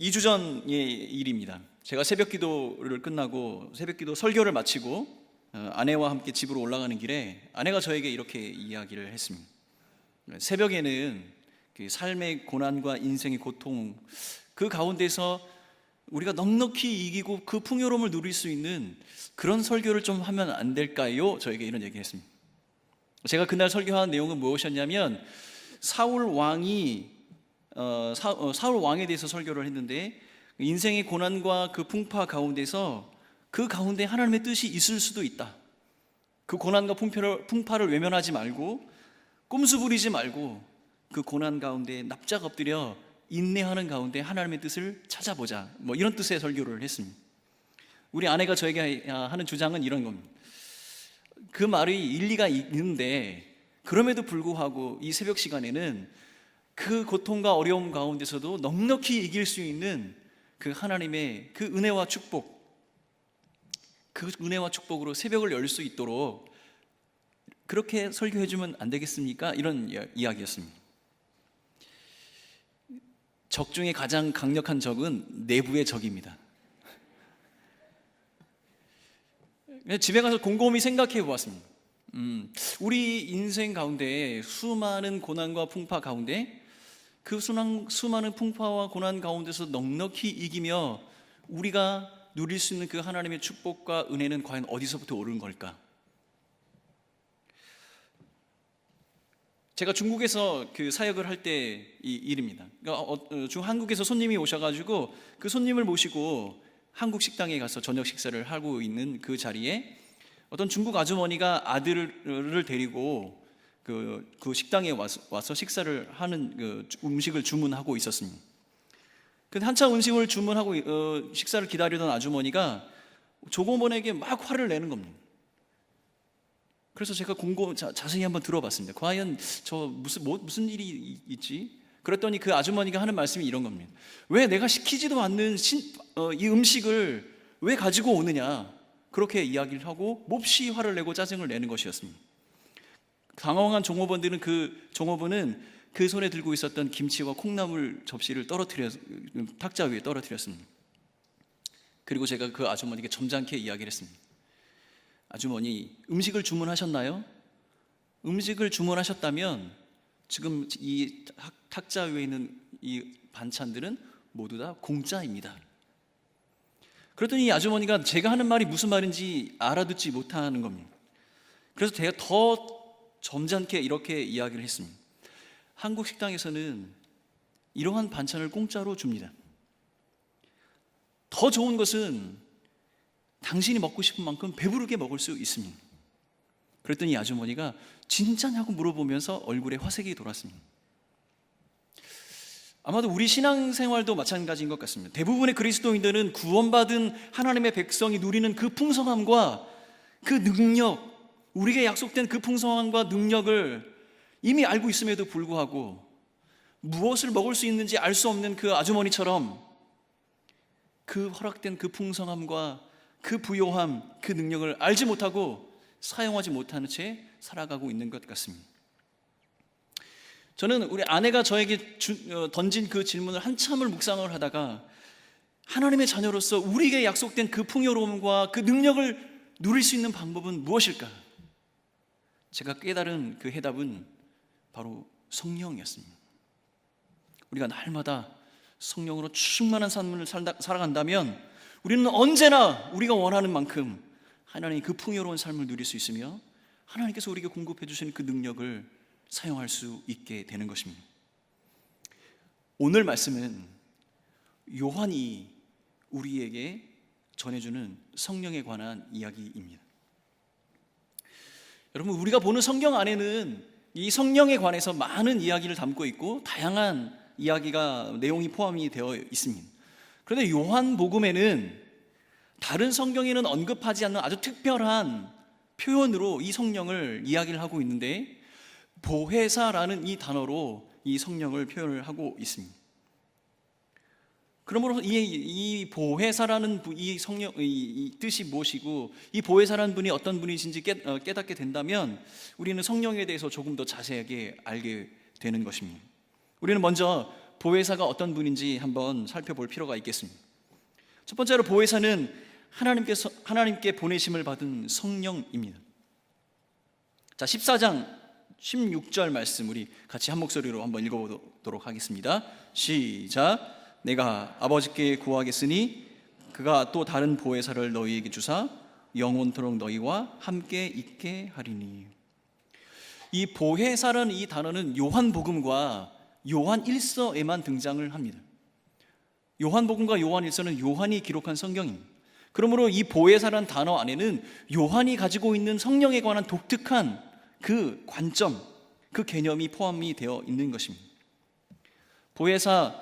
2주 전의 일입니다. 제가 새벽 기도를 끝나고 새벽 기도 설교를 마치고 어, 아내와 함께 집으로 올라가는 길에 아내가 저에게 이렇게 이야기를 했습니다. 새벽에는 그 삶의 고난과 인생의 고통 그 가운데서 우리가 넉넉히 이기고 그 풍요로움을 누릴 수 있는 그런 설교를 좀 하면 안 될까요? 저에게 이런 얘기했습니다. 제가 그날 설교한 내용은 무엇이었냐면 사울 왕이 어, 사, 어, 사울 왕에 대해서 설교를 했는데 인생의 고난과 그 풍파 가운데서 그 가운데 하나님의 뜻이 있을 수도 있다. 그 고난과 풍파를, 풍파를 외면하지 말고 꼼수 부리지 말고 그 고난 가운데 납작 엎드려 인내하는 가운데 하나님의 뜻을 찾아보자. 뭐 이런 뜻의 설교를 했습니다. 우리 아내가 저에게 하는 주장은 이런 겁니다. 그 말이 일리가 있는데 그럼에도 불구하고 이 새벽 시간에는 그 고통과 어려움 가운데서도 넉넉히 이길 수 있는 그 하나님의 그 은혜와 축복 그 은혜와 축복으로 새벽을 열 수 있도록 그렇게 설교해 주면 안 되겠습니까? 이런 이야- 이야기였습니다. 적 중에 가장 강력한 적은 내부의 적입니다. 집에 가서 곰곰이 생각해 보았습니다. 음, 우리 인생 가운데 수많은 고난과 풍파 가운데 그 수많은, 풍파와 고난 가운데서 넉넉히 이기며 우리가 누릴 수 있는 그 하나님의 축복과 은혜는 과연 어디서부터 오른 걸까? 제가 중국에서 그 사역을 할 때 이 일입니다. 그러니까 어, 어, 중 한국에서 손님이 오셔가지고 그 손님을 모시고 한국 식당에 가서 저녁 식사를 하고 있는 그 자리에 어떤 중국 아주머니가 아들을 데리고 그, 그 식당에 와서, 와서 식사를 하는 그 음식을 주문하고 있었습니다. 근데 한참 음식을 주문하고 어, 식사를 기다리던 아주머니가 조고모에게 막 화를 내는 겁니다. 그래서 제가 공고 자, 자세히 한번 들어봤습니다. 과연 저 무슨 뭐, 무슨 일이 이- 있지? 그랬더니 그 아주머니가 하는 말씀이 이런 겁니다. 왜 내가 시키지도 않는 신, 어, 이 음식을 왜 가지고 오느냐? 그렇게 이야기를 하고 몹시 화를 내고 짜증을 내는 것이었습니다. 당황한 종업원들은 그 종업원은 그 손에 들고 있었던 김치와 콩나물 접시를 떨어뜨려 탁자 위에 떨어뜨렸습니다. 그리고 제가 그 아주머니에게 점잖게 이야기를 했습니다. 아주머니, 음식을 주문하셨나요? 음식을 주문하셨다면 지금 이 탁- 탁자 위에 있는 이 반찬들은 모두 다 공짜입니다. 그랬더니 이 아주머니가 제가 하는 말이 무슨 말인지 알아듣지 못하는 겁니다. 그래서 제가 더 점잖게 이렇게 이야기를 했습니다. 한국 식당에서는 이러한 반찬을 공짜로 줍니다. 더 좋은 것은 당신이 먹고 싶은 만큼 배부르게 먹을 수 있습니다. 그랬더니 이 아주머니가 진짜냐고 물어보면서 얼굴에 화색이 돌았습니다. 아마도 우리 신앙생활도 마찬가지인 것 같습니다. 대부분의 그리스도인들은 구원받은 하나님의 백성이 누리는 그 풍성함과 그 능력, 우리에게 약속된 그 풍성함과 능력을 이미 알고 있음에도 불구하고 무엇을 먹을 수 있는지 알 수 없는 그 아주머니처럼 그 허락된 그 풍성함과 그 부요함, 그 능력을 알지 못하고 사용하지 못하는 채 살아가고 있는 것 같습니다. 저는 우리 아내가 저에게 주- 어, 던진 그 질문을 한참을 묵상을 하다가 하나님의 자녀로서 우리에게 약속된 그 풍요로움과 그 능력을 누릴 수 있는 방법은 무엇일까? 제가 깨달은 그 해답은 바로 성령이었습니다. 우리가 날마다 성령으로 충만한 삶을 살다, 살아간다면 우리는 언제나 우리가 원하는 만큼 하나님의 그 풍요로운 삶을 누릴 수 있으며 하나님께서 우리에게 공급해 주시는 그 능력을 사용할 수 있게 되는 것입니다. 오늘 말씀은 요한이 우리에게 전해주는 성령에 관한 이야기입니다. 여러분, 우리가 보는 성경 안에는 이 성령에 관해서 많은 이야기를 담고 있고 다양한 이야기가 내용이 포함이 되어 있습니다. 그런데 요한 복음에는 다른 성경에는 언급하지 않는 아주 특별한 표현으로 이 성령을 이야기를 하고 있는데 보혜사라는 이 단어로 이 성령을 표현을 하고 있습니다. 그러므로 이, 이 보혜사라는 부- 이 성령 이, 이 뜻이 무엇이고 이 보혜사라는 분이 어떤 분이신지 깨, 어, 깨닫게 된다면 우리는 성령에 대해서 조금 더 자세하게 알게 되는 것입니다. 우리는 먼저 보혜사가 어떤 분인지 한번 살펴볼 필요가 있겠습니다. 첫 번째로 보혜사는 하나님께서 하나님께 보내심을 받은 성령입니다. 자, 14장 16절 말씀 우리 같이 한 목소리로 한번 읽어 보도록 하겠습니다. 시작. 내가 아버지께 구하겠으니 그가 또 다른 보혜사를 너희에게 주사 영원토록 너희와 함께 있게 하리니. 이 보혜사라는 이 단어는 요한복음과 요한 1서에만 등장을 합니다. 요한복음과 요한 1서는 요한이 기록한 성경입니다. 그러므로 이 보혜사라는 단어 안에는 요한이 가지고 있는 성령에 관한 독특한 그 관점, 그 개념이 포함이 되어 있는 것입니다. 보혜사,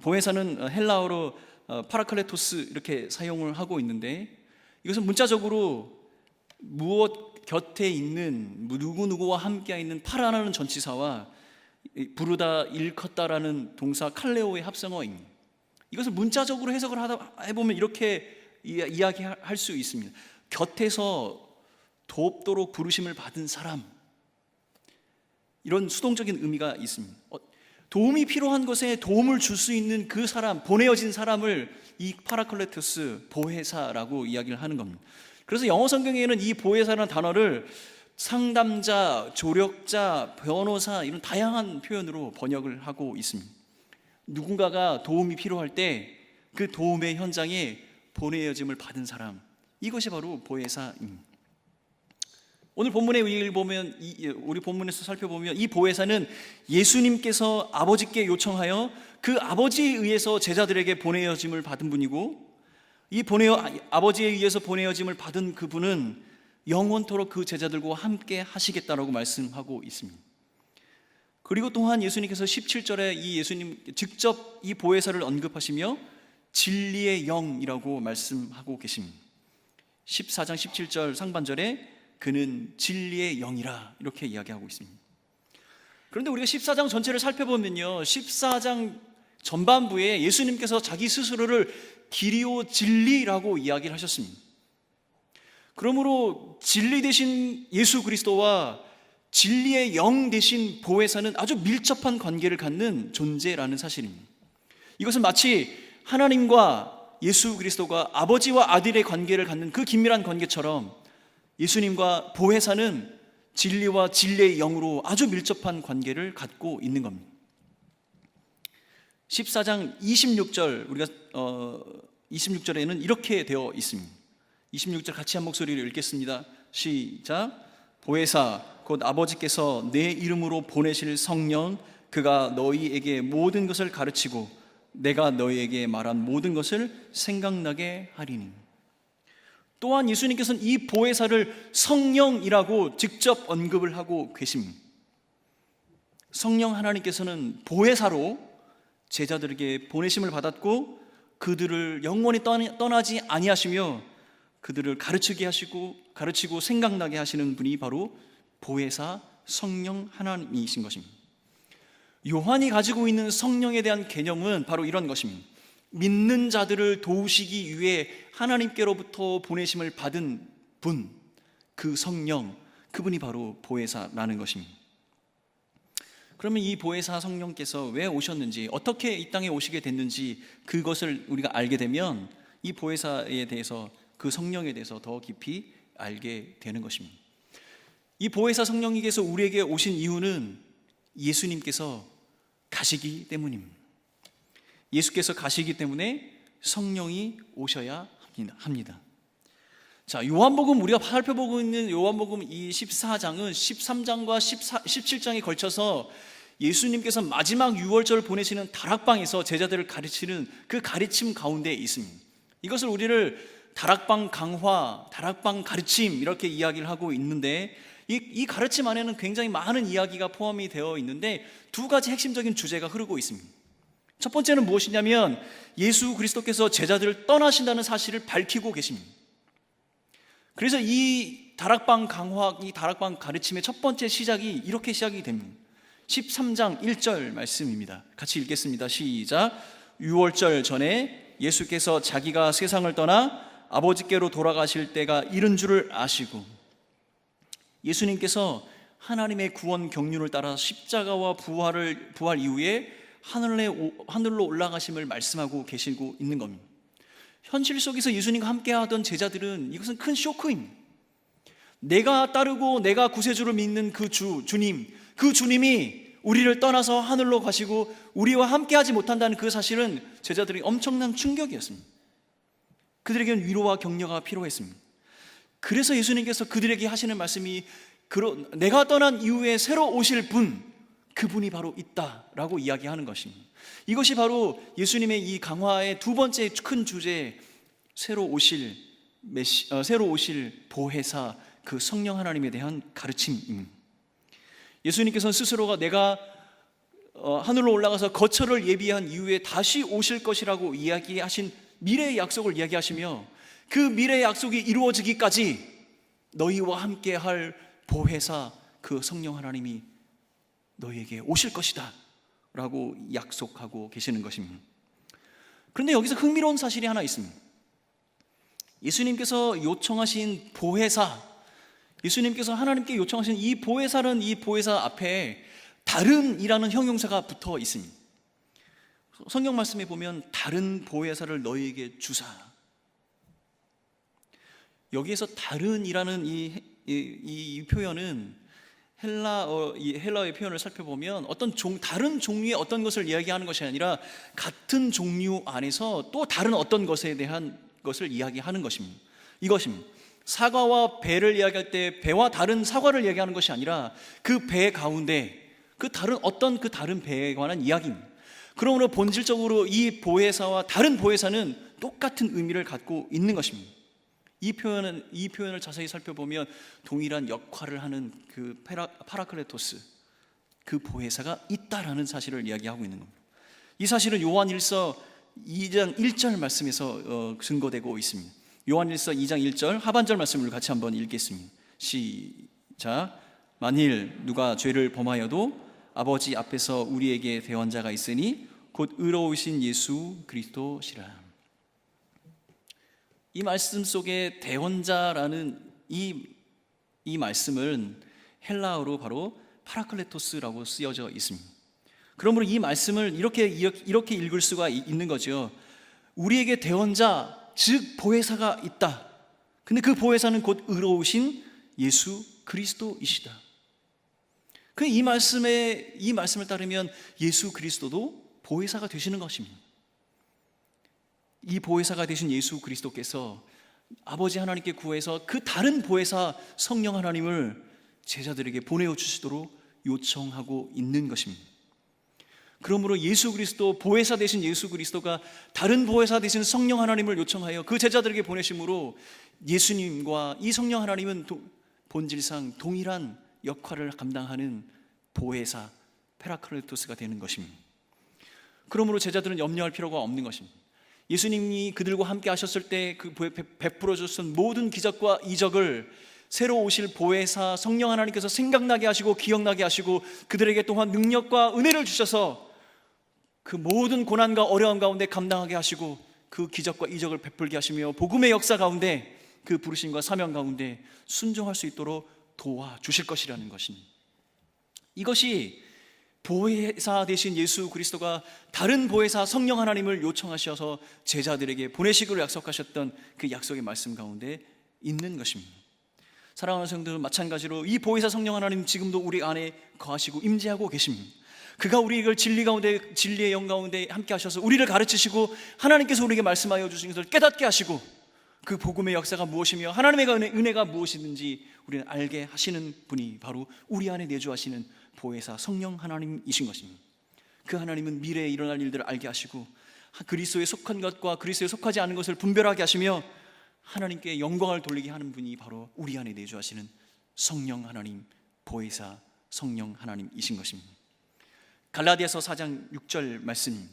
보혜사는 헬라어로 어, 파라클레토스 이렇게 사용을 하고 있는데 이것은 문자적으로 무엇 곁에 있는 누구 누구와 함께 있는 파라라는 전치사와 부르다 일컫다라는 동사 칼레오의 합성어입니다. 이것을 문자적으로 해석을 하다 해보면 이렇게 이야기할 수 있습니다. 곁에서 돕도록 부르심을 받은 사람 이런 수동적인 의미가 있습니다. 어, 도움이 필요한 것에 도움을 줄 수 있는 그 사람 보내어진 사람을 이 파라클레토스 보혜사라고 이야기를 하는 겁니다. 그래서 영어 성경에는 이 보혜사라는 단어를 상담자, 조력자, 변호사 이런 다양한 표현으로 번역을 하고 있습니다. 누군가가 도움이 필요할 때 그 도움의 현장에 보내어짐을 받은 사람 이것이 바로 보혜사입니다. 오늘 본문에 보면 우리 본문에서 살펴보면 이 보혜사는 예수님께서 아버지께 요청하여 그 아버지에 의해서 제자들에게 보내어짐을 받은 분이고 이 보내어 아버지에 의해서 보내어짐을 받은 그분은 영원토록 그 제자들과 함께 하시겠다라고 말씀하고 있습니다. 그리고 또한 예수님께서 17절에 이 예수님 직접 이 보혜사를 언급하시며 진리의 영이라고 말씀하고 계십니다. 14장 17절 상반절에 그는 진리의 영이라 이렇게 이야기하고 있습니다. 그런데 우리가 14장 전체를 살펴보면요. 14장 전반부에 예수님께서 자기 스스로를 길이요 진리라고 이야기를 하셨습니다. 그러므로 진리 대신 예수 그리스도와 진리의 영 대신 보혜사는 아주 밀접한 관계를 갖는 존재라는 사실입니다. 이것은 마치 하나님과 예수 그리스도가 아버지와 아들의 관계를 갖는 그 긴밀한 관계처럼 예수님과 보혜사는 진리와 진리의 영으로 아주 밀접한 관계를 갖고 있는 겁니다. 14장 26절 우리가 어 26절에는 이렇게 되어 있습니다. 26절 같이 한 목소리를 읽겠습니다. 시작. 보혜사 곧 아버지께서 내 이름으로 보내실 성령 그가 너희에게 모든 것을 가르치고 내가 너희에게 말한 모든 것을 생각나게 하리니. 또한 예수님께서는 이 보혜사를 성령이라고 직접 언급을 하고 계십니다. 성령 하나님께서는 보혜사로 제자들에게 보내심을 받았고 그들을 영원히 떠나지 아니하시며 그들을 가르치게 하시고 가르치고 생각나게 하시는 분이 바로 보혜사 성령 하나님이신 것입니다. 요한이 가지고 있는 성령에 대한 개념은 바로 이런 것입니다. 믿는 자들을 도우시기 위해 하나님께로부터 보내심을 받은 분, 그 성령, 그분이 바로 보혜사라는 것입니다. 그러면 이 보혜사 성령께서 왜 오셨는지, 어떻게 이 땅에 오시게 됐는지 그것을 우리가 알게 되면 이 보혜사에 대해서 그 성령에 대해서 더 깊이 알게 되는 것입니다. 이 보혜사 성령님께서 우리에게 오신 이유는 예수님께서 가시기 때문입니다. 예수께서 가시기 때문에 성령이 오셔야 합니다. 자, 요한복음 우리가 살펴보고 있는 요한복음 이 14장은 13장과 14, 17장에 걸쳐서 예수님께서 마지막 6월절 보내시는 다락방에서 제자들을 가르치는 그 가르침 가운데 있습니다. 이것을 우리를 다락방 강화, 다락방 가르침 이렇게 이야기를 하고 있는데 이, 이 가르침 안에는 굉장히 많은 이야기가 포함이 되어 있는데 두 가지 핵심적인 주제가 흐르고 있습니다. 첫 번째는 무엇이냐면 예수 그리스도께서 제자들을 떠나신다는 사실을 밝히고 계십니다. 그래서 이 다락방 강화, 이 다락방 가르침의 첫 번째 시작이 이렇게 시작이 됩니다. 13장 1절 말씀입니다. 같이 읽겠습니다. 시작. 6월절 전에 예수께서 자기가 세상을 떠나 아버지께로 돌아가실 때가 이른 줄을 아시고 예수님께서 하나님의 구원 경륜을 따라 십자가와 부활을 부활 이후에 하늘에 오- 하늘로 올라가심을 말씀하고 계시고 있는 겁니다. 현실 속에서 예수님과 함께하던 제자들은 이것은 큰 쇼크입니다. 내가 따르고 내가 구세주를 믿는 그 주, 주님, 그 주님이 우리를 떠나서 하늘로 가시고 우리와 함께하지 못한다는 그 사실은 제자들이 엄청난 충격이었습니다. 그들에게는 위로와 격려가 필요했습니다. 그래서 예수님께서 그들에게 하시는 말씀이 내가 떠난 이후에 새로 오실 분, 그분이 바로 있다라고 이야기하는 것입니다. 이것이 바로 예수님의 이 강화의 두 번째 큰 주제, 새로 오실 메시, 어, 새로 오실 보혜사 그 성령 하나님에 대한 가르침입니다. 예수님께서는 스스로가 내가 어, 하늘로 올라가서 거처를 예비한 이후에 다시 오실 것이라고 이야기하신 미래의 약속을 이야기하시며 그 미래의 약속이 이루어지기까지 너희와 함께 할 보혜사 그 성령 하나님이 너희에게 오실 것이다 라고 약속하고 계시는 것입니다. 그런데 여기서 흥미로운 사실이 하나 있습니다. 예수님께서 요청하신 보혜사, 예수님께서 하나님께 요청하신 이 보혜사는 이 보혜사 앞에 다른이라는 형용사가 붙어 있습니다. 성경 말씀에 보면 다른 보혜사를 너희에게 주사. 여기에서 다른이라는 이, 이, 이 표현은 헬라어 이 헬라어의 표현을 살펴보면 어떤 종 다른 종류의 어떤 것을 이야기하는 것이 아니라 같은 종류 안에서 또 다른 어떤 것에 대한 것을 이야기하는 것입니다. 이것입니다. 사과와 배를 이야기할 때 배와 다른 사과를 이야기하는 것이 아니라 그 배 가운데 그 다른 어떤 그 다른 배에 관한 이야기입니다. 그러므로 본질적으로 이 보혜사와 다른 보혜사는 똑같은 의미를 갖고 있는 것입니다. 이 표현은 이 표현을 자세히 살펴보면 동일한 역할을 하는 그 페라, 파라클레토스 그 보혜사가 있다라는 사실을 이야기하고 있는 겁니다. 이 사실은 요한 1서 2장 1절 말씀에서 어, 증거되고 있습니다. 요한 1서 2장 1절 하반절 말씀을 같이 한번 읽겠습니다. 시작. 만일 누가 죄를 범하여도 아버지 앞에서 우리에게 대원자가 있으니 곧 의로우신 예수 그리스도시라. 이 말씀 속에 대원자라는 이, 이 말씀은 헬라어로 바로 파라클레토스라고 쓰여져 있습니다. 그러므로 이 말씀을 이렇게 이렇게 읽을 수가 있는 거죠. 우리에게 대원자 즉 보혜사가 있다. 근데 그 보혜사는 곧 의로우신 예수 그리스도이시다. 그 이 말씀에 이 말씀을 따르면 예수 그리스도도 보혜사가 되시는 것입니다. 이 보혜사가 되신 예수 그리스도께서 아버지 하나님께 구해서 그 다른 보혜사 성령 하나님을 제자들에게 보내어 주시도록 요청하고 있는 것입니다. 그러므로 예수 그리스도 보혜사 되신 예수 그리스도가 다른 보혜사 되신 성령 하나님을 요청하여 그 제자들에게 보내심으로 예수님과 이 성령 하나님은 도, 본질상 동일한 역할을 감당하는 보혜사 페라클레토스가 되는 것입니다. 그러므로 제자들은 염려할 필요가 없는 것입니다. 예수님이 그들과 함께 하셨을 때 그 베풀어 주셨던 모든 기적과 이적을 새로 오실 보혜사 성령 하나님께서 생각나게 하시고 기억나게 하시고 그들에게 또한 능력과 은혜를 주셔서 그 모든 고난과 어려움 가운데 감당하게 하시고 그 기적과 이적을 베풀게 하시며 복음의 역사 가운데 그 부르심과 사명 가운데 순종할 수 있도록 도와 주실 것이라는 것입니다. 이것이 보혜사 되신 예수 그리스도가 다른 보혜사 성령 하나님을 요청하셔서 제자들에게 보내시기로 약속하셨던 그 약속의 말씀 가운데 있는 것입니다. 사랑하는 성도들 마찬가지로 이 보혜사 성령 하나님 지금도 우리 안에 거하시고 임재하고 계십니다. 그가 우리를 진리 가운데 진리의 영 가운데 함께 하셔서 우리를 가르치시고 하나님께서 우리에게 말씀하여 주신 것을 깨닫게 하시고 그 복음의 역사가 무엇이며 하나님의 은혜, 은혜가 무엇이든지 우리는 알게 하시는 분이 바로 우리 안에 내주하시는 보혜사 성령 하나님이신 것입니다. 그 하나님은 미래에 일어날 일들을 알게 하시고 그리스도에 속한 것과 그리스도에 속하지 않은 것을 분별하게 하시며 하나님께 영광을 돌리게 하는 분이 바로 우리 안에 내주하시는 성령 하나님 보혜사 성령 하나님이신 것입니다. 갈라디아서 4장 6절 말씀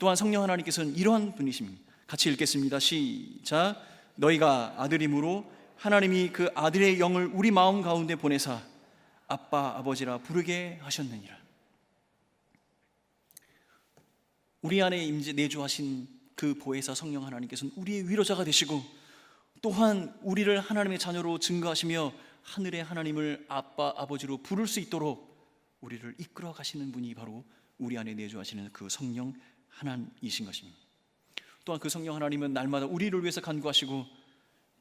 또한 성령 하나님께서는 이러한 분이십니다. 같이 읽겠습니다. 시작. 너희가 아들임으로 하나님이 그 아들의 영을 우리 마음 가운데 보내사 아빠 아버지라 부르게 하셨느니라. 우리 안에 임재 내주하신 그 보혜사 성령 하나님께서는 우리의 위로자가 되시고 또한 우리를 하나님의 자녀로 증거하시며 하늘의 하나님을 아빠 아버지로 부를 수 있도록 우리를 이끌어 가시는 분이 바로 우리 안에 내주하시는 그 성령 하나이신 것입니다. 또한 그 성령 하나님은 날마다 우리를 위해서 간구하시고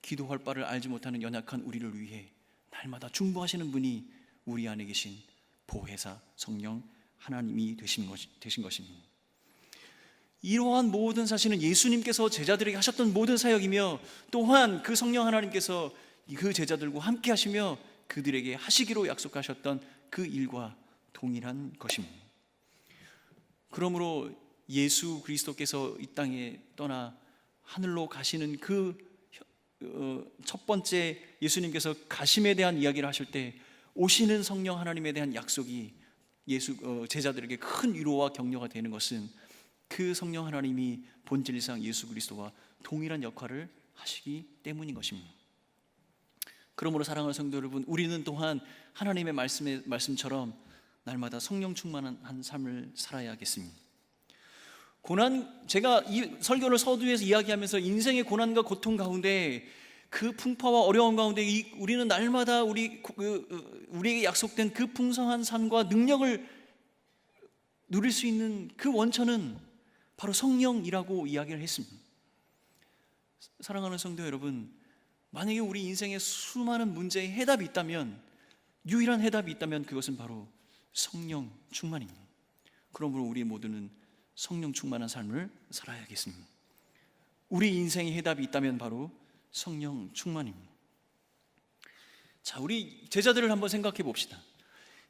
기도할 바를 알지 못하는 연약한 우리를 위해 날마다 중보하시는 분이 우리 안에 계신 보혜사 성령 하나님이 되신, 것, 되신 것입니다. 이러한 모든 사실은 예수님께서 제자들에게 하셨던 모든 사역이며 또한 그 성령 하나님께서 그 제자들과 함께 하시며 그들에게 하시기로 약속하셨던 그 일과 동일한 것입니다. 그러므로 예수 그리스도께서 이 땅에 떠나 하늘로 가시는 그 첫 번째 예수님께서 가심에 대한 이야기를 하실 때 오시는 성령 하나님에 대한 약속이 예수 어, 제자들에게 큰 위로와 격려가 되는 것은 그 성령 하나님이 본질상 예수 그리스도와 동일한 역할을 하시기 때문인 것입니다. 그러므로 사랑하는 성도 여러분, 우리는 또한 하나님의 말씀의 말씀처럼 날마다 성령 충만한 한 삶을 살아야겠습니다. 고난 제가 이 설교를 서두에서 이야기하면서 인생의 고난과 고통 가운데 그 풍파와 어려움 가운데 이, 우리는 날마다 우리 그, 우리에게 약속된 그 풍성한 삶과 능력을 누릴 수 있는 그 원천은 바로 성령이라고 이야기를 했습니다. 사랑하는 성도 여러분, 만약에 우리 인생에 수많은 문제에 해답이 있다면 유일한 해답이 있다면 그것은 바로 성령 충만입니다. 그러므로 우리 모두는 성령 충만한 삶을 살아야겠습니다. 우리 인생에 해답이 있다면 바로 성령 충만입니다. 자, 우리 제자들을 한번 생각해 봅시다.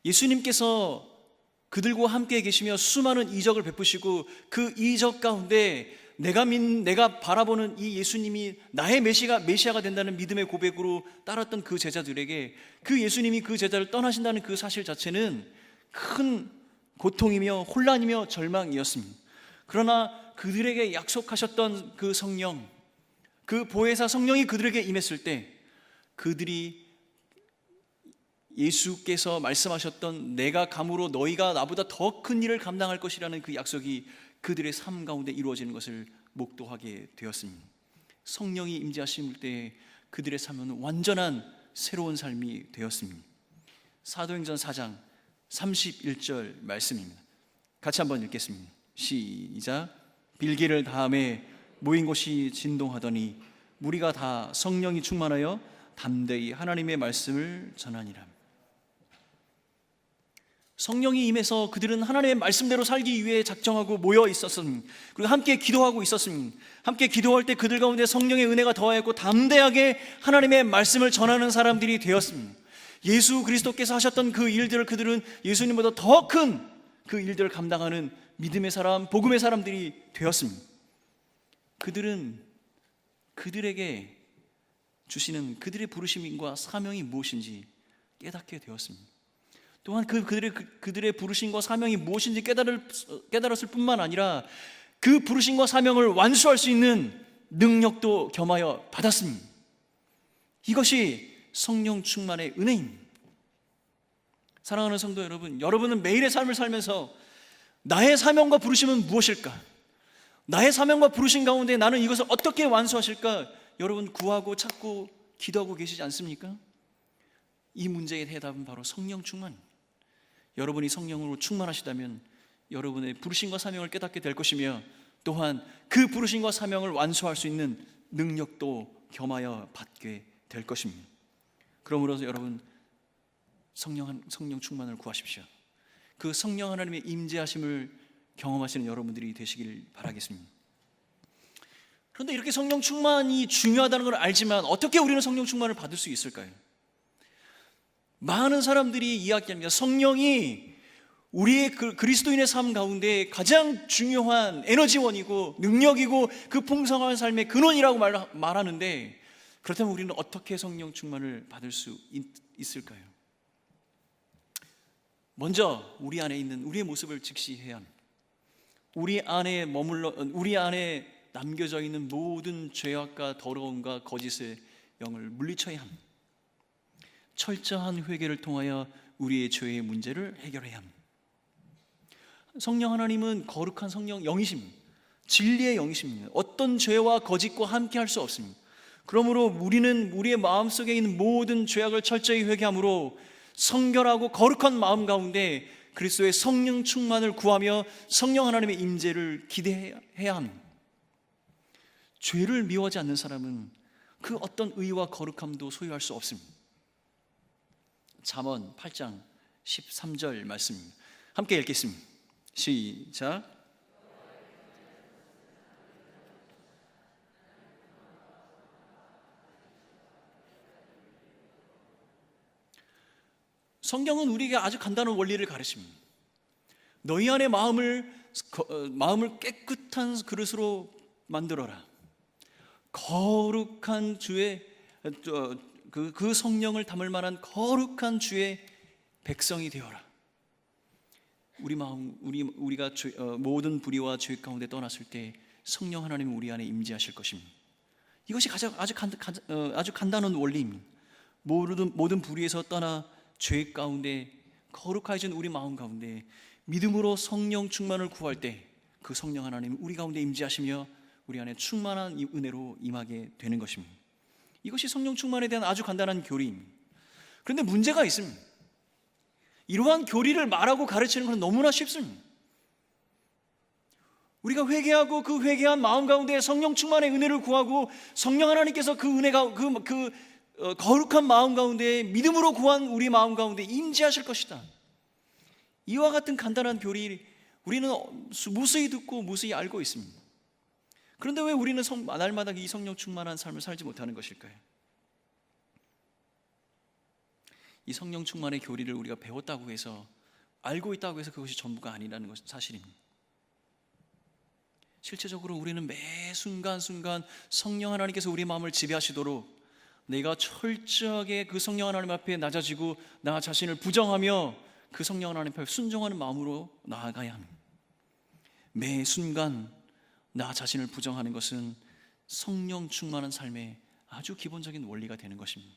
예수님께서 그들과 함께 계시며 수많은 이적을 베푸시고 그 이적 가운데 내가 믿, 내가 바라보는 이 예수님이 나의 메시가 메시아가 된다는 믿음의 고백으로 따랐던 그 제자들에게 그 예수님이 그 제자를 떠나신다는 그 사실 자체는 큰 고통이며 혼란이며 절망이었습니다. 그러나 그들에게 약속하셨던 그 성령, 그 보혜사 성령이 그들에게 임했을 때 그들이 예수께서 말씀하셨던 내가 감으로 너희가 나보다 더 큰 일을 감당할 것이라는 그 약속이 그들의 삶 가운데 이루어지는 것을 목도하게 되었습니다. 성령이 임재하실 때 그들의 삶은 완전한 새로운 삶이 되었습니다. 사도행전 4장 31절 말씀입니다. 같이 한번 읽겠습니다. 시작. 빌기를 다음에 모인 곳이 진동하더니 무리가 다 성령이 충만하여 담대히 하나님의 말씀을 전하니라. 성령이 임해서 그들은 하나님의 말씀대로 살기 위해 작정하고 모여 있었습니다. 그리고 함께 기도하고 있었습니다. 함께 기도할 때 그들 가운데 성령의 은혜가 더하였고 담대하게 하나님의 말씀을 전하는 사람들이 되었습니다. 예수 그리스도께서 하셨던 그 일들을 그들은 예수님보다 더 큰 그 일들을 감당하는 믿음의 사람, 복음의 사람들이 되었습니다. 그들은 그들에게 주시는 그들의 부르심과 사명이 무엇인지 깨닫게 되었습니다. 또한 그 그들의 그, 그들의 부르심과 사명이 무엇인지 깨달을 깨달았을 뿐만 아니라 그 부르심과 사명을 완수할 수 있는 능력도 겸하여 받았습니다. 이것이 성령 충만의 은혜입니다. 사랑하는 성도 여러분, 여러분은 매일의 삶을 살면서 나의 사명과 부르심은 무엇일까? 나의 사명과 부르심 가운데 나는 이것을 어떻게 완수하실까? 여러분 구하고 찾고 기도하고 계시지 않습니까? 이 문제의 대답은 바로 성령 충만. 여러분이 성령으로 충만하시다면 여러분의 부르심과 사명을 깨닫게 될 것이며 또한 그 부르심과 사명을 완수할 수 있는 능력도 겸하여 받게 될 것입니다. 그러므로 여러분 성령 성령 충만을 구하십시오. 그 성령 하나님의 임재하심을 경험하시는 여러분들이 되시길 바라겠습니다. 그런데 이렇게 성령 충만이 중요하다는 걸 알지만 어떻게 우리는 성령 충만을 받을 수 있을까요? 많은 사람들이 이야기합니다. 성령이 우리의 그 그리스도인의 삶 가운데 가장 중요한 에너지원이고 능력이고 그 풍성한 삶의 근원이라고 말, 하는데 그렇다면 우리는 어떻게 성령 충만을 받을 수 있, 있을까요? 먼저 우리 안에 있는 우리의 모습을 직시해야 합니다. 우리 안에 머물러 우리 안에 남겨져 있는 모든 죄악과 더러움과 거짓의 영을 물리쳐야 합니다. 철저한 회개를 통하여 우리의 죄의 문제를 해결해야 합니다. 성령 하나님은 거룩한 성령 영이십니다. 진리의 영이십니다. 어떤 죄와 거짓과 함께 할 수 없습니다. 그러므로 우리는 우리의 마음속에 있는 모든 죄악을 철저히 회개함으로 성결하고 거룩한 마음 가운데 그리스도의 성령 충만을 구하며 성령 하나님의 임재를 기대해야 합니다. 죄를 미워하지 않는 사람은 그 어떤 의와 거룩함도 소유할 수 없습니다. 잠언 8장 13절 말씀입니다. 함께 읽겠습니다. 시작. 성경은 우리에게 아주 간단한 원리를 가르칩니다. 너희 안에 마음을 거- 어, 마음을 깨끗한 그릇으로 만들어라. 거룩한 주의 어, 그, 그 성령을 담을 만한 거룩한 주의 백성이 되어라. 우리 마음 우리 우리가 죄- 어, 모든 불의와 죄 가운데 떠났을 때 성령 하나님은 우리 안에 임재하실 것입니다. 이것이 가장 아주 간, 아주 간단한 원리입니다. 모든 모든 불의에서 떠나 죄 가운데 거룩해진 우리 마음 가운데 믿음으로 성령 충만을 구할 때 그 성령 하나님 우리 가운데 임재하시며 우리 안에 충만한 이 은혜로 임하게 되는 것입니다. 이것이 성령 충만에 대한 아주 간단한 교리입니다. 그런데 문제가 있습니다. 이러한 교리를 말하고 가르치는 것은 너무나 쉽습니다. 우리가 회개하고 그 회개한 마음 가운데 성령 충만의 은혜를 구하고 성령 하나님께서 그 은혜가 그, 그 어, 거룩한 마음 가운데 믿음으로 구한 우리 마음 가운데 임재하실 것이다. 이와 같은 간단한 교리 우리는 무수히 듣고 무수히 알고 있습니다. 그런데 왜 우리는 성, 날마다 이 성령 충만한 삶을 살지 못하는 것일까요? 이 성령 충만의 교리를 우리가 배웠다고 해서 알고 있다고 해서 그것이 전부가 아니라는 것은 사실입니다. 실제적으로 우리는 매 순간순간 성령 하나님께서 우리 마음을 지배하시도록 내가 철저하게 그 성령 하나님 앞에 낮아지고 나 자신을 부정하며 그 성령 하나님 앞에 순종하는 마음으로 나아가야 합니다. 매 순간 나 자신을 부정하는 것은 성령 충만한 삶의 아주 기본적인 원리가 되는 것입니다.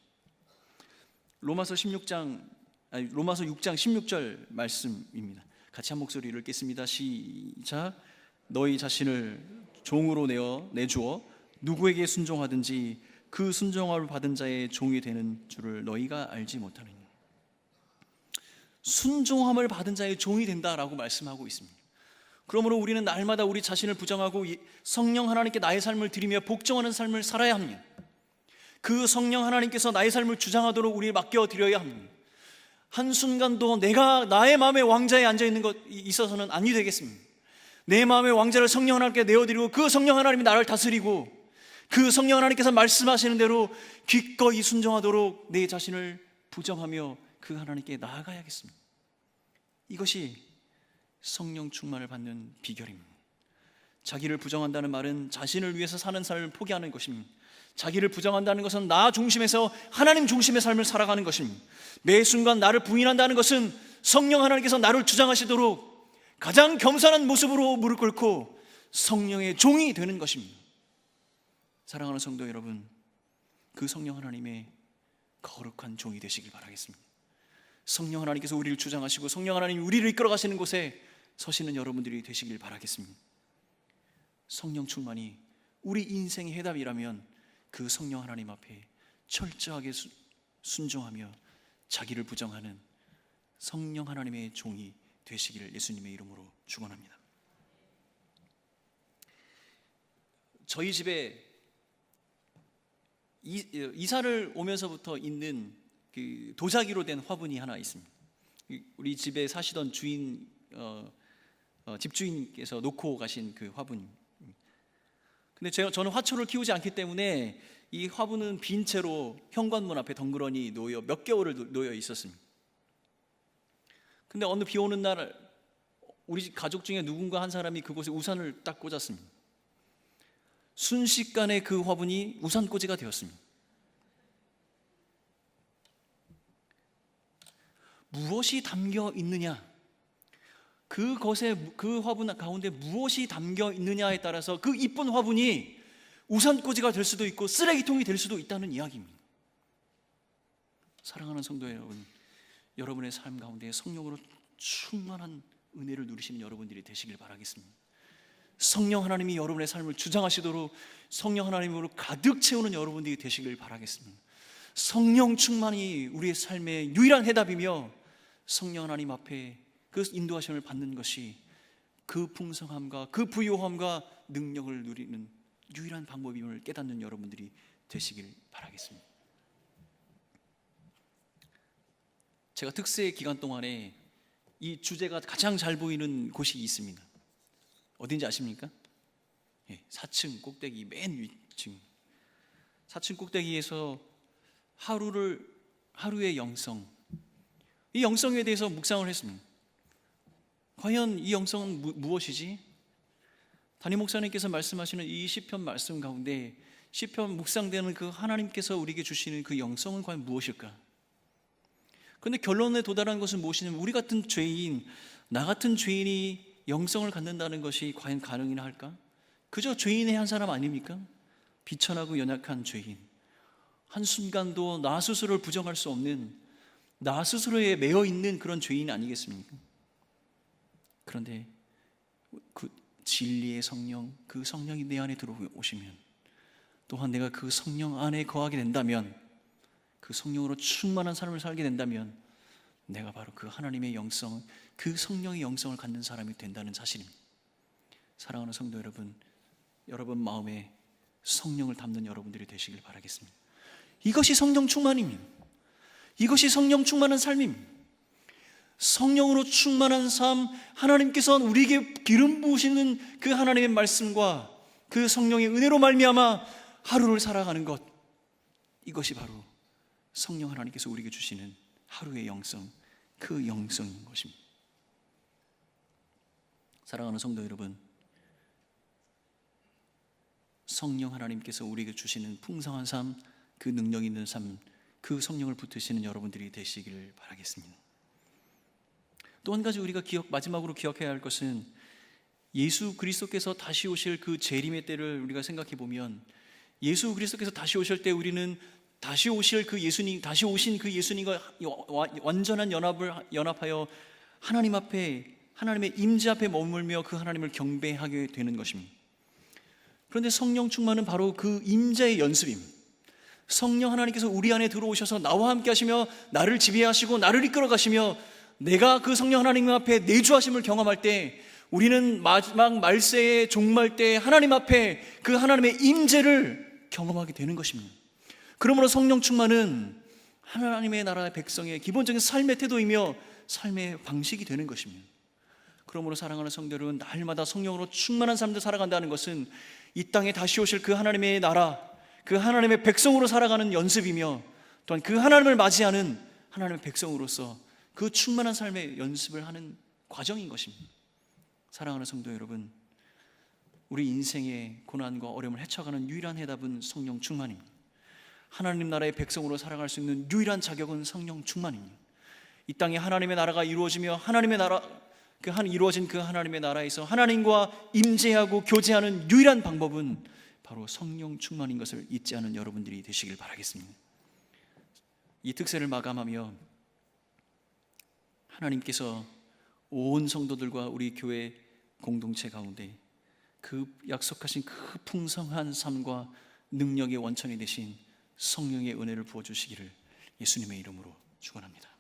로마서 16장 아니 로마서 6장 16절 말씀입니다. 같이 한 목소리를 읽겠습니다. 시작. 너희 자신을 종으로 내어 내주어 누구에게 순종하든지 그 순종함을 받은 자의 종이 되는 줄을 너희가 알지 못하느냐. 순종함을 받은 자의 종이 된다라고 말씀하고 있습니다. 그러므로 우리는 날마다 우리 자신을 부정하고 성령 하나님께 나의 삶을 드리며 복종하는 삶을 살아야 합니다. 그 성령 하나님께서 나의 삶을 주장하도록 우리 맡겨 드려야 합니다. 한 순간도 내가 나의 마음의 왕자에 앉아 있는 것 있어서는 아니 되겠습니다. 내 마음의 왕자를 성령 하나님께 내어 드리고 그 성령 하나님이 나를 다스리고 그 성령 하나님께서 말씀하시는 대로 기꺼이 순종하도록 내 자신을 부정하며 그 하나님께 나아가야겠습니다. 이것이 성령 충만을 받는 비결입니다. 자기를 부정한다는 말은 자신을 위해서 사는 삶을 포기하는 것입니다. 자기를 부정한다는 것은 나 중심에서 하나님 중심의 삶을 살아가는 것입니다. 매 순간 나를 부인한다는 것은 성령 하나님께서 나를 주장하시도록 가장 겸손한 모습으로 무릎 꿇고 성령의 종이 되는 것입니다. 사랑하는 성도 여러분, 그 성령 하나님의 거룩한 종이 되시길 바라겠습니다. 성령 하나님께서 우리를 주장하시고 성령 하나님 우리를 이끌어 가시는 곳에 서시는 여러분들이 되시길 바라겠습니다. 성령 충만이 우리 인생의 해답이라면 그 성령 하나님 앞에 철저하게 수, 순종하며 자기를 부정하는 성령 하나님의 종이 되시기를 예수님의 이름으로 축원합니다. 저희 집에 이, 이사를 오면서부터 있는 그 도자기로 된 화분이 하나 있습니다. 우리 집에 사시던 주인 어, 어, 집주인께서 놓고 가신 그 화분. 근데 제가 저는 화초를 키우지 않기 때문에 이 화분은 빈 채로 현관문 앞에 덩그러니 놓여 몇 개월을 놓여 있었습니다. 근데 어느 비 오는 날 우리 집 가족 중에 누군가 한 사람이 그곳에 우산을 딱 꽂았습니다. 순식간에 그 화분이 우산꽂이가 되었습니다. 무엇이 담겨 있느냐? 그것에 그 화분 가운데 무엇이 담겨 있느냐에 따라서 그 이쁜 화분이 우산꽂이가 될 수도 있고 쓰레기통이 될 수도 있다는 이야기입니다. 사랑하는 성도 여러분, 여러분의 삶 가운데 성령으로 충만한 은혜를 누리시는 여러분들이 되시길 바라겠습니다. 성령 하나님이 여러분의 삶을 주장하시도록 성령 하나님으로 가득 채우는 여러분들이 되시길 바라겠습니다. 성령 충만이 우리의 삶의 유일한 해답이며 성령 하나님 앞에 그 인도하심을 받는 것이 그 풍성함과 그 부요함과 능력을 누리는 유일한 방법임을 깨닫는 여러분들이 되시길 바라겠습니다. 제가 특세 기간 동안에 이 주제가 가장 잘 보이는 곳이 있습니다. 어딘지 아십니까? 예, 4층 꼭대기 맨 위층. 4층 꼭대기에서 하루를 하루의 영성 이 영성에 대해서 묵상을 했습니다. 과연 이 영성은 무, 무엇이지? 담임 목사님께서 말씀하시는 이 시편 말씀 가운데 시편 묵상되는 그 하나님께서 우리에게 주시는 그 영성은 과연 무엇일까? 그런데 결론에 도달한 것은 무엇이냐면 우리 같은 죄인, 나 같은 죄인이 영성을 갖는다는 것이 과연 가능이나 할까? 그저 죄인의 한 사람 아닙니까? 비천하고 연약한 죄인. 한순간도 나 스스로를 부정할 수 없는 나 스스로에 매여 있는 그런 죄인 아니겠습니까? 그런데 그 진리의 성령, 그 성령이 내 안에 들어오시면 또한 내가 그 성령 안에 거하게 된다면 그 성령으로 충만한 삶을 살게 된다면 내가 바로 그 하나님의 영성, 그 성령의 영성을 갖는 사람이 된다는 사실입니다. 사랑하는 성도 여러분, 여러분 마음에 성령을 담는 여러분들이 되시길 바라겠습니다. 이것이 성령 충만입니다. 이것이 성령 충만한 삶입니다. 성령으로 충만한 삶, 하나님께서 우리에게 기름 부으시는 그 하나님의 말씀과 그 성령의 은혜로 말미암아 하루를 살아가는 것, 이것이 바로 성령 하나님께서 우리에게 주시는 하루의 영성, 그 영성인 것입니다. 사랑하는 성도 여러분, 성령 하나님께서 우리에게 주시는 풍성한 삶, 그 능력 있는 삶, 그 성령을 붙드시는 여러분들이 되시기를 바라겠습니다. 또 한 가지 우리가 기억 마지막으로 기억해야 할 것은 예수 그리스도께서 다시 오실 그 재림의 때를 우리가 생각해 보면 예수 그리스도께서 다시 오실 때 우리는 다시 오실 그 예수님 다시 오신 그 예수님과 완전한 연합을 연합하여 하나님 앞에 하나님의 임재 앞에 머물며 그 하나님을 경배하게 되는 것입니다. 그런데 성령 충만은 바로 그 임재의 연습입니다. 성령 하나님께서 우리 안에 들어오셔서 나와 함께 하시며 나를 지배하시고 나를 이끌어 가시며 내가 그 성령 하나님 앞에 내주하심을 경험할 때 우리는 마지막 말세의 종말 때 하나님 앞에 그 하나님의 임재를 경험하게 되는 것입니다. 그러므로 성령 충만은 하나님의 나라의 백성의 기본적인 삶의 태도이며 삶의 방식이 되는 것입니다. 그러므로 사랑하는 성도들은 날마다 성령으로 충만한 삶을 살아간다는 것은 이 땅에 다시 오실 그 하나님의 나라, 그 하나님의 백성으로 살아가는 연습이며 또한 그 하나님을 맞이하는 하나님의 백성으로서 그 충만한 삶의 연습을 하는 과정인 것입니다. 사랑하는 성도 여러분, 우리 인생의 고난과 어려움을 헤쳐가는 유일한 해답은 성령 충만입니다. 하나님 나라의 백성으로 살아갈 수 있는 유일한 자격은 성령 충만입니다. 이 땅에 하나님의 나라가 이루어지며 하나님의 나라 그 한 이루어진 그 하나님의 나라에서 하나님과 임재하고 교제하는 유일한 방법은 바로 성령 충만인 것을 잊지 않은 여러분들이 되시길 바라겠습니다. 이 특세를 마감하며 하나님께서 온 성도들과 우리 교회 공동체 가운데 그 약속하신 그 풍성한 삶과 능력의 원천이 되신 성령의 은혜를 부어 주시기를 예수님의 이름으로 축원합니다.